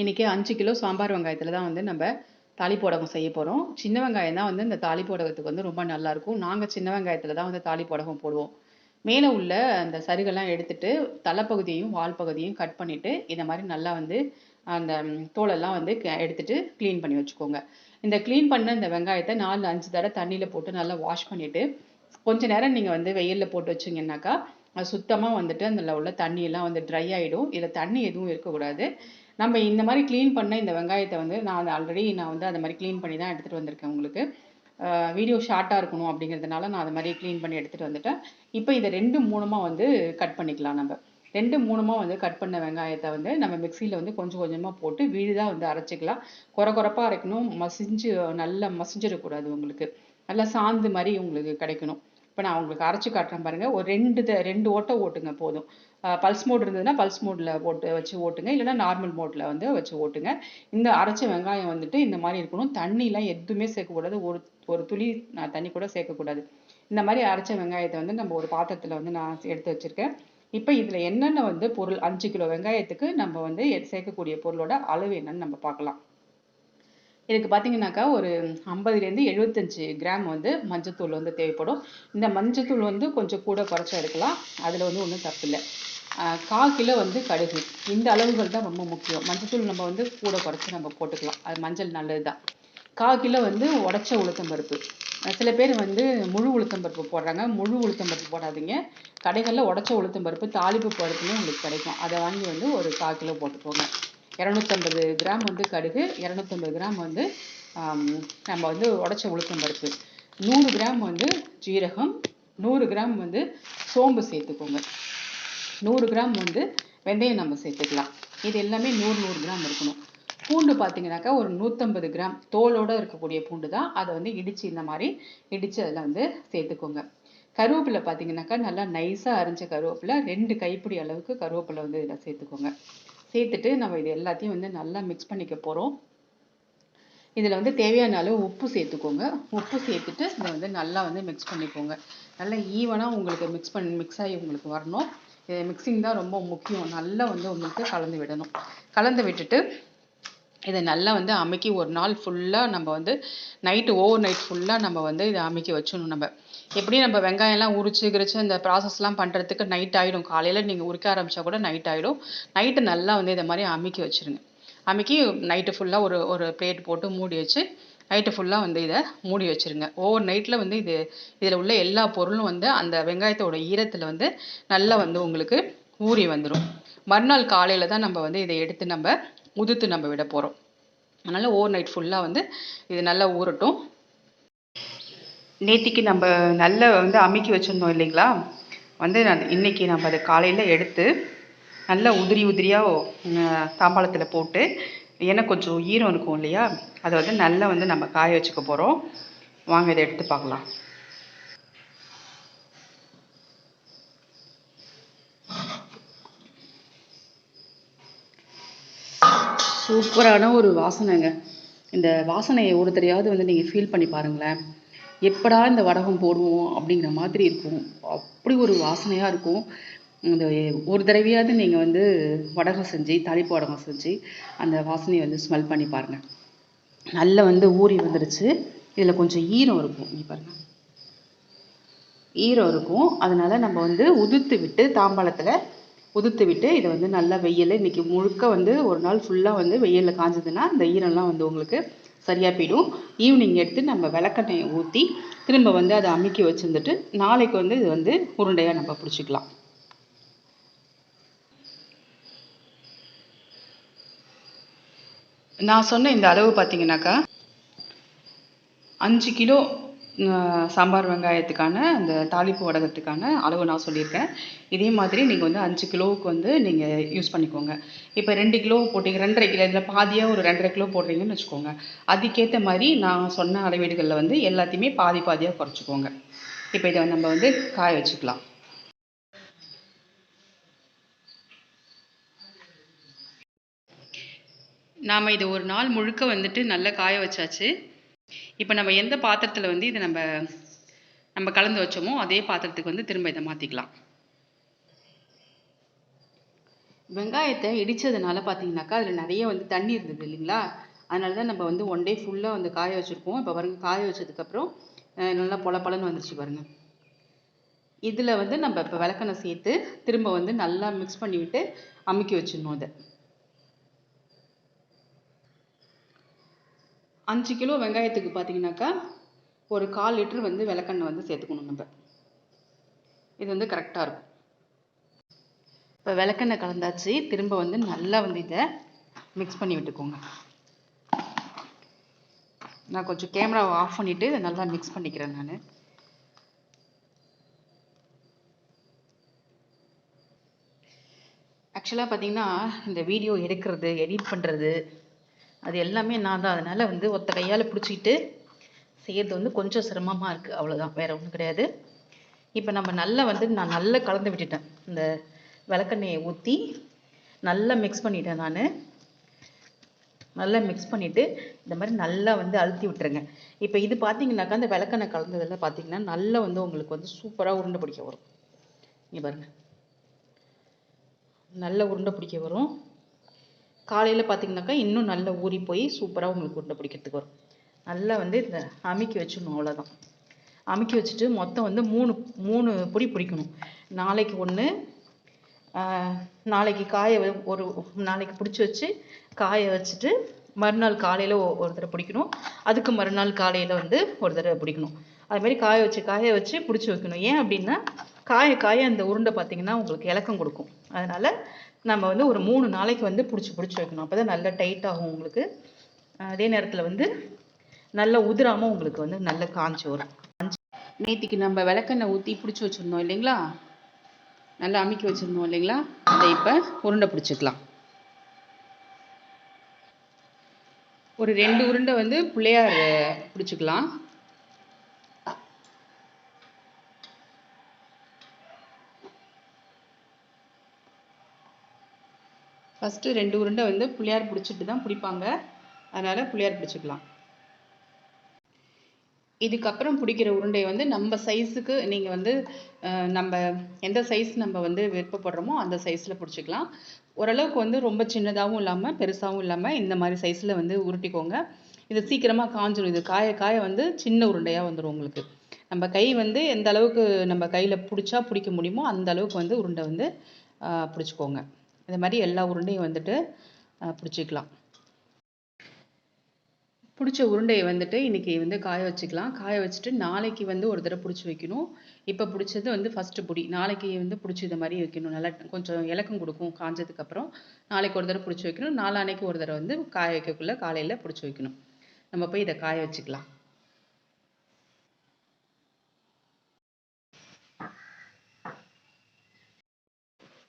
இன்றைக்கி அஞ்சு கிலோ சாம்பார் வெங்காயத்தில் தான் வந்து நம்ம தாளிப்பு போடகம் செய்ய போகிறோம் சின்ன வெங்காயம் தான் வந்து இந்த தாலி போடகத்துக்கு வந்து ரொம்ப நல்லாயிருக்கும் நாங்கள் சின்ன வெங்காயத்தில் தான் வந்து தாலி வடகம் போடுவோம். மேலே உள்ள அந்த சருகெல்லாம் எடுத்துட்டு தலைப்பகுதியையும் வால் பகுதியும் கட் பண்ணிவிட்டு இந்த மாதிரி நல்லா வந்து அந்த தோலெல்லாம் வந்து க- எடுத்துட்டு க்ளீன் பண்ணி வச்சுக்கோங்க. இந்த க்ளீன் பண்ண இந்த வெங்காயத்தை நாலு அஞ்சு தடவை தண்ணியில் போட்டு நல்லா வாஷ் பண்ணிவிட்டு கொஞ்ச நேரம் நீங்கள் வந்து வெயிலில் போட்டு வச்சிங்கன்னாக்கா அது சுத்தமாக வந்துட்டு அதில் உள்ள தண்ணியெல்லாம் வந்து ட்ரை ஆகிடும் இதில் தண்ணி எதுவும் இருக்கக்கூடாது. நம்ம இந்த மாதிரி க்ளீன் பண்ண இந்த வெங்காயத்தை வந்து நான் ஆல்ரெடி நான் வந்து அந்த மாதிரி க்ளீன் பண்ணி தான் எடுத்துகிட்டு வந்திருக்கேன் உங்களுக்கு. வீடியோ ஷார்ட்டாக இருக்கணும் அப்படிங்கிறதுனால நான் அது மாதிரி க்ளீன் பண்ணி எடுத்துகிட்டு வந்துட்டேன். இப்போ இதை ரெண்டு மூணுமாக வந்து கட் பண்ணிக்கலாம் நம்ம. ரெண்டு மூணுமாக வந்து கட் பண்ண வெங்காயத்தை வந்து நம்ம மிக்சியில் வந்து கொஞ்சம் கொஞ்சமாக போட்டு விழுதாக வந்து அரைச்சிக்கலாம். குறை குறைப்பாக அரைக்கணும். மசிஞ்சு நல்லா மசிஞ்சிடக்கூடாது உங்களுக்கு. நல்லா சாந்து மாதிரி உங்களுக்கு கிடைக்கணும். இப்போ நான் உங்களுக்கு அரைச்சி காட்டுறேன் பாருங்கள் ஒரு ரெண்டு த- ரெண்டு ஓட்டை ஓட்டுங்க போதும். பல்ஸ் மோட் இருந்ததுன்னா பல்ஸ் மோடில் போட்டு வச்சு ஓட்டுங்க. இல்லைன்னா நார்மல் மோட்டில் வந்து வச்சு ஓட்டுங்க. இந்த அரைச்ச வெங்காயம் வந்துட்டு இந்த மாதிரி இருக்கணும். தண்ணிலாம் எதுவுமே சேர்க்கக்கூடாது. ஒரு ஒரு துளி நான் தண்ணி கூட சேர்க்கக்கூடாது. இந்த மாதிரி அரைச்ச வெங்காயத்தை வந்து நம்ம ஒரு பாத்திரத்தில் வந்து நான் எடுத்து வச்சுருக்கேன். இப்போ இதில் என்னென்ன வந்து பொருள் அஞ்சு கிலோ வெங்காயத்துக்கு நம்ம வந்து சேர்க்கக்கூடிய பொருளோட அளவு என்னன்னு நம்ம பார்க்கலாம். இதுக்கு பார்த்தீங்கன்னாக்கா ஒரு ஐம்பதுலேருந்து எழுபத்தஞ்சு கிராம் வந்து மஞ்சத்தூள் வந்து தேவைப்படும். இந்த மஞ்சத்தூள் வந்து கொஞ்சம் கூட குறைச்சா எடுக்கலாம். அதில் வந்து ஒன்றும் தப்பில்லை கால் கிலோ வந்து கடுகு. இந்த அளவுகள் தான் ரொம்ப முக்கியம். மஞ்சத்தூள் நம்ம வந்து கூட குறைச்சி நம்ம போட்டுக்கலாம். அது மஞ்சள் நல்லது தான் கால் கிலோ வந்து உடச்ச உளுத்தம்பருப்பு சில பேர் வந்து முழு உளுத்தம்பருப்பு போடுறாங்க. முழு உளுத்தம்பருப்பு போடாதீங்க. கடைகளில் உடச்ச உளுத்தம்பருப்பு தாளிப்பு பருப்புன்னு உங்களுக்கு கிடைக்கும். அதை வாங்கி வந்து ஒரு கால் கிலோ போட்டுக்கோங்க. இரநூத்தம்பது கிராம் வந்து கடுகு இரநூத்தம்பது கிராம் வந்து நம்ம வந்து உடச்ச உளுத்தம்பருப்பு நூறு கிராம் வந்து ஜீரகம் நூறு கிராம் வந்து சோம்பு சேர்த்துக்கோங்க. நூறு கிராம் வந்து வெந்தயம் நம்ம சேர்த்துக்கலாம். இது எல்லாமே நூறு நூறு கிராம் இருக்கணும். பூண்டு பார்த்தீங்கன்னாக்கா ஒரு நூற்றம்பது கிராம் தோலோட இருக்கக்கூடிய பூண்டு தான். அதை வந்து இடித்து இந்த மாதிரி இடித்து அதில் வந்து சேர்த்துக்கோங்க. கருவேப்பிலை பார்த்தீங்கன்னாக்கா நல்லா நைஸாக அரைஞ்ச கருவேப்பிலை ரெண்டு கைப்பிடி அளவுக்கு கருவேப்பிலை வந்து இதில் சேர்த்துக்கோங்க. சேர்த்துட்டு நம்ம இது எல்லாத்தையும் வந்து நல்லா மிக்ஸ் பண்ணிக்க போகிறோம் இதில் வந்து தேவையான அளவு உப்பு சேர்த்துக்கோங்க. உப்பு சேர்த்துட்டு இதை வந்து நல்லா வந்து மிக்ஸ் பண்ணிக்கோங்க. நல்லா ஈவனாக உங்களுக்கு மிக்ஸ் பண்ணி மிக்ஸ் ஆகி உங்களுக்கு வரணும். இது மிக்சிங் தான் ரொம்ப முக்கியம். நல்லா வந்து உங்களுக்கு கலந்து விடணும். கலந்து விட்டுட்டு இதை நல்லா வந்து அமுக்கி ஒரு நாள் ஃபுல்லாக நம்ம வந்து நைட்டு ஓவர் நைட் ஃபுல்லாக நம்ம வந்து இதை அமுக்கி வச்சிடணும் நம்ம. எப்படி நம்ம வெங்காயம்லாம் உரிச்சு கிரிச்சு அந்த ப்ராசஸ்லாம் பண்ணுறதுக்கு நைட் ஆகிடும் காலையில் நீங்கள் உரிக்க ஆரம்பித்தா கூட நைட் ஆகிடும் நைட்டு நல்லா வந்து இதை மாதிரி அமுக்கி வச்சுருங்க. அமுக்கி நைட்டு ஃபுல்லாக ஒரு ஒரு பிளேட் போட்டு மூடி வச்சு நைட்டு ஃபுல்லாக வந்து இதை மூடி வச்சுருங்க. ஓவர் நைட்டில் வந்து இது இதில் உள்ள எல்லா பொருளும் வந்து அந்த வெங்காயத்தோட ஈரத்தில் வந்து நல்லா வந்து உங்களுக்கு ஊறி வந்துடும் மறுநாள் காலையில் தான் நம்ம வந்து இதை எடுத்து நம்ம உதித்து நம்ம விட போகிறோம் அதனால் ஓவர் நைட் ஃபுல்லாக வந்து இது நல்லா ஊறட்டும். நேத்திக்கு நம்ம நல்ல வந்து அமுக்கி வச்சுருந்தோம் இல்லைங்களா? வந்து நான் நம்ம அதை காலையில் எடுத்து நல்லா உதிரி உதிரியாக தாம்பாளத்தில் போட்டு ஏன்னா கொஞ்சம் ஈரம் இருக்கும் இல்லையா? அதை வந்து நல்லா வந்து நம்ம காய வச்சுக்க போகிறோம் வாங்க இதை எடுத்து பார்க்கலாம். சூப்பரான ஒரு வாசனைங்க. இந்த வாசனையை ஒரு வந்து நீங்கள் ஃபீல் பண்ணி பாருங்களேன். எப்படா இந்த வடகம் போடுவோம் அப்படிங்கிற மாதிரி இருக்கும். அப்படி ஒரு வாசனையாக இருக்கும். இந்த ஒரு தடவையாவது நீங்கள் வந்து வடகம் செஞ்சு தாளிப்பு வடகம் செஞ்சு அந்த வாசனையை வந்து ஸ்மெல் பண்ணி பாருங்கள் நல்லா வந்து ஊறி வந்துடுச்சு இதில் கொஞ்சம் ஈரம் இருக்கும். இங்கே பாருங்கள் ஈரம் இருக்கும். அதனால் நம்ம வந்து உதுத்து விட்டு தாம்பாளத்தில் உதுத்து விட்டு இதை வந்து நல்லா வெயில் இன்னைக்கு முழுக்க வந்து ஒரு நாள் ஃபுல்லாக வந்து வெயிலில் காஞ்சதுன்னா அந்த ஈரம்லாம் வந்து உங்களுக்கு சரியாக போயிடும். ஈவினிங் எடுத்து நம்ம விளக்கெண்ணெயை ஊற்றி திரும்ப வந்து அதை அமுக்கி வச்சுருந்துட்டு நாளைக்கு வந்து இது வந்து உருண்டையாக நம்ம பிடிச்சிக்கலாம். நான் சொன்ன இந்த அளவு பார்த்தீங்கன்னாக்கா அஞ்சு கிலோ சாம்பார் வெங்காயத்துக்கான அந்த தாளிப்பு வடகத்துக்கான அளவு நான் சொல்லியிருக்கேன். இதே மாதிரி நீங்கள் வந்து அஞ்சு கிலோவுக்கு வந்து நீங்கள் யூஸ் பண்ணிக்கோங்க. இப்போ ரெண்டு கிலோ போட்டிங்க ரெண்டரை கிலோ இதில் பாதியாக ஒரு ரெண்டரை கிலோ போடுறீங்கன்னு வச்சுக்கோங்க. அதுக்கேற்ற மாதிரி நான் சொன்ன அளவீடுகளில் வந்து எல்லாத்தையுமே பாதி பாதியாக குறைச்சிக்கோங்க. இப்போ இதை நம்ம வந்து காய வச்சுக்கலாம். நாம் இது ஒரு நாள் முழுக்க வந்துட்டு நல்லா காய வச்சாச்சு. இப்போ நம்ம எந்த பாத்திரத்தில் வந்து இதை நம்ம நம்ம கலந்து வச்சோமோ அதே பாத்திரத்துக்கு வந்து திரும்ப இதை மாற்றிக்கலாம் வெங்காயத்தை இடித்ததுனால பார்த்தீங்கன்னாக்கா அதில் நிறைய வந்து தண்ணி இருந்தது இல்லைங்களா? அதனால தான் நம்ம வந்து ஒன் டே ஃபுல்லாக வந்து காய வச்சுருக்கோம் இப்போ பாருங்க காய வச்சதுக்கப்புறம் நல்லா பொல பழன்னு வந்துருச்சு பாருங்கள் இதில் வந்து நம்ம இப்போ விளக்கெண்ணெய் சேர்த்து திரும்ப வந்து நல்லா மிக்ஸ் பண்ணிவிட்டு அமுக்கி வச்சிடணும் அதை. அஞ்சு கிலோ வெங்காயத்துக்கு பார்த்தீங்கன்னாக்கா ஒரு கால் லிட்டர் வந்து விளக்கெண்ணெய் வந்து சேர்த்துக்கணும் நம்ம. இது வந்து கரெக்டாக இருக்கும். இப்போ விளக்கெண்ணெய் கலந்தாச்சு திரும்ப வந்து நல்லா வந்து இதை மிக்ஸ் பண்ணி விட்டுக்கோங்க. நான் கொஞ்சம் கேமராவை ஆஃப் பண்ணிவிட்டு இதை நல்லா மிக்ஸ் பண்ணிக்கிறேன் நான். ஆக்சுவலாக பார்த்தீங்கன்னா இந்த வீடியோ எடுக்கிறது எடிட் பண்ணுறது அது எல்லாமே நான் தான். அதனால் வந்து ஒத்த கையால் பிடிச்சிக்கிட்டு செய்கிறது வந்து கொஞ்சம் சிரமமாக இருக்குது அவ்வளோதான் வேறு ஒன்றும் கிடையாது. இப்போ நம்ம நல்லா வந்து நான் நல்லா கலந்து விட்டுட்டேன். இந்த விளக்கெண்ணெயை ஊற்றி நல்லா மிக்ஸ் பண்ணிட்டேன் நான். நல்லா மிக்ஸ் பண்ணிவிட்டு இந்த மாதிரி நல்லா வந்து அழுத்தி விட்டுருங்க. இப்போ இது பார்த்தீங்கன்னாக்கா அந்த விளக்கெண்ணெய் கலந்ததில் பார்த்தீங்கன்னா நல்லா வந்து உங்களுக்கு வந்து சூப்பராக உருண்டை பிடிக்க வரும். இங்கே பாருங்கள் நல்ல உருண்டை பிடிக்க வரும். காலையில் பார்த்தீங்கன்னாக்கா இன்னும் நல்லா ஊறி போய் சூப்பராக உங்களுக்கு உருண்டை பிடிக்கிறதுக்கு வரும். நல்லா வந்து இந்த அமுக்கி வச்சிடணும் அவ்வளோதான் அமுக்கி வச்சுட்டு மொத்தம் வந்து மூணு மூணு பொடி பிடிக்கணும் நாளைக்கு ஒன்று நாளைக்கு காய ஒரு நாளைக்கு பிடிச்சி வச்சு காய வச்சுட்டு மறுநாள் காலையில் ஒரு தடவை பிடிக்கணும். அதுக்கு மறுநாள் காலையில் வந்து ஒரு தடவை பிடிக்கணும். அதுமாரி காய வச்சு காய வச்சு பிடிச்சி வைக்கணும். ஏன் அப்படின்னா காய காய அந்த உருண்டை பார்த்தீங்கன்னா உங்களுக்கு இலக்கம் கொடுக்கும். அதனால் நம்ம வந்து ஒரு மூணு நாளைக்கு வந்து பிடிச்சி பிடிச்சி வைக்கணும். அப்போ தான் நல்லா டைட் ஆகும் உங்களுக்கு. அதே நேரத்தில் வந்து நல்லா உதிராமல் உங்களுக்கு வந்து நல்லா காஞ்சி வரும். நேத்திக்கு நம்ம விளக்கெண்ணெய் ஊற்றி பிடிச்சி வச்சுருந்தோம் இல்லைங்களா? நல்லா அமுக்கி வச்சுருந்தோம் இல்லைங்களா? அதை இப்போ உருண்டை பிடிச்சிக்கலாம். ஒரு ரெண்டு உருண்டை வந்து பிள்ளையார் பிடிச்சிக்கலாம். ஃபஸ்ட்டு ரெண்டு உருண்டை வந்து புளியார் பிடிச்சிட்டு தான் பிடிப்பாங்க. அதனால் புளியார் பிடிச்சிக்கலாம். இதுக்கப்புறம் பிடிக்கிற உருண்டையை வந்து நம்ம சைஸுக்கு நீங்கள் வந்து நம்ம எந்த சைஸ் நம்ம வந்து விருப்பப்படுறோமோ அந்த சைஸில் பிடிச்சிக்கலாம். ஓரளவுக்கு வந்து ரொம்ப சின்னதாகவும் இல்லாமல் பெருசாகவும் இல்லாமல் இந்த மாதிரி சைஸில் வந்து உருட்டிக்கோங்க. இது சீக்கிரமாக காஞ்சிடும் இது காய காய வந்து சின்ன உருண்டையாக வந்துடும் உங்களுக்கு. நம்ம கை வந்து எந்த அளவுக்கு நம்ம கையில் பிடிச்சா பிடிக்க முடியுமோ அந்த அளவுக்கு வந்து உருண்டை வந்து பிடிச்சிக்கோங்க. இந்த மாதிரி எல்லா உருண்டையும் வந்துட்டு பிடிச்சிக்கலாம். பிடிச்ச உருண்டையை வந்துட்டு இன்றைக்கி வந்து காய வச்சுக்கலாம். காய வச்சுட்டு நாளைக்கு வந்து ஒரு தடவை பிடிச்சி வைக்கணும். இப்போ பிடிச்சது வந்து ஃபஸ்ட்டு பிடி. நாளைக்கு வந்து பிடிச்சி இந்த மாதிரி வைக்கணும். நல்லா கொஞ்சம் இலக்கம் கொடுக்கும் காஞ்சதுக்கப்புறம் நாளைக்கு ஒரு தடவை பிடிச்சி வைக்கணும். நாளானைக்கு ஒரு தடவை வந்து காய வைக்கக்குள்ளே காலையில் பிடிச்சி வைக்கணும். நம்ம போய் இதை காய வச்சுக்கலாம்.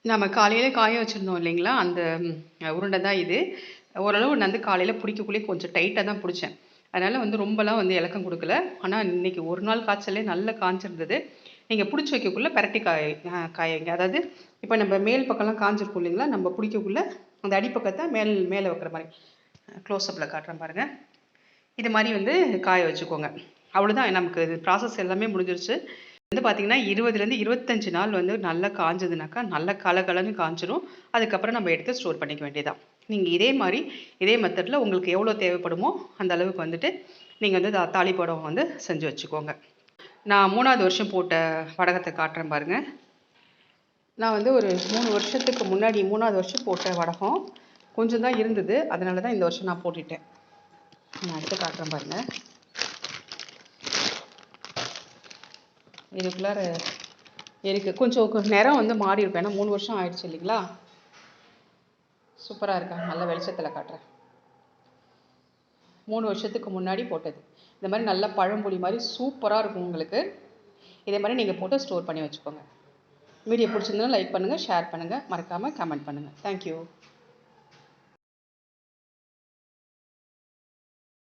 நம்ம காலையில் காய வச்சுருந்தோம் இல்லைங்களா? அந்த உருண்டை தான் இது. ஓரளவு நான் வந்து காலையில் பிடிக்கக்குள்ளே கொஞ்சம் டைட்டாக தான் பிடிச்சேன். அதனால் வந்து ரொம்பலாம் வந்து இலக்கம் கொடுக்கல. ஆனால் இன்றைக்கி ஒரு நாள் காய்ச்சலே நல்லா காய்ச்சிருந்தது நீங்கள் பிடிச்சி வைக்கக்குள்ளே பரட்டி காய காயங்க. அதாவது இப்போ நம்ம மேல் பக்கம்லாம் காய்ஞ்சிருக்கும் இல்லைங்களா? நம்ம பிடிக்கக்குள்ளே அந்த அடிப்பக்கத்தை மேல் மேலே வைக்கிற மாதிரி க்ளோஸ்அப்பில் காட்டுறேன் பாருங்கள் இது மாதிரி வந்து காய வச்சுக்கோங்க. அவ்வளோதான் நமக்கு இது ப்ராசஸ் எல்லாமே முடிஞ்சிருச்சு. வந்து பார்த்தீங்கன்னா இருபதுலேருந்து இருபத்தஞ்சு நாள் வந்து நல்லா காஞ்சதுனாக்கா நல்லா கலகலன்னு காஞ்சிரும். அதுக்கப்புறம் நம்ம எடுத்து ஸ்டோர் பண்ணிக்க வேண்டியதான் நீங்கள் இதே மாதிரி இதே மெத்தடில் உங்களுக்கு எவ்வளோ தேவைப்படுமோ அந்த அளவுக்கு வந்துட்டு நீங்கள் வந்து தாலி படம் வந்து செஞ்சு வச்சுக்கோங்க. நான் மூணாவது வருஷம் போட்ட வடகத்தை காட்டுறேன் பாருங்கள் நான் வந்து ஒரு மூணு வருஷத்துக்கு முன்னாடி மூணாவது வருஷம் போட்ட வடகம் கொஞ்சம் தான் இருந்தது. அதனால தான் இந்த வருஷம் நான் போட்டுட்டேன். நான் எடுத்து காட்டுறேன் பாருங்கள் இதுக்குள்ளார இருக்குது கொஞ்சம் நேரம் வந்து மாறி இருக்கும். ஏன்னா மூணு வருஷம் ஆயிடுச்சு இல்லைங்களா? சூப்பராக இருக்கா? நல்ல வெளிச்சத்தில் காட்டுறேன். மூணு வருஷத்துக்கு முன்னாடி போட்டது. இந்த மாதிரி நல்ல பழம்புளி மாதிரி சூப்பராக இருக்கும் உங்களுக்கு. இதே மாதிரி நீங்கள் போட்டு ஸ்டோர் பண்ணி வச்சுக்கோங்க. வீடியோ பிடிச்சிருந்தா லைக் பண்ணுங்கள் ஷேர் பண்ணுங்கள் மறக்காமல் கமெண்ட் பண்ணுங்கள் தேங்க்யூ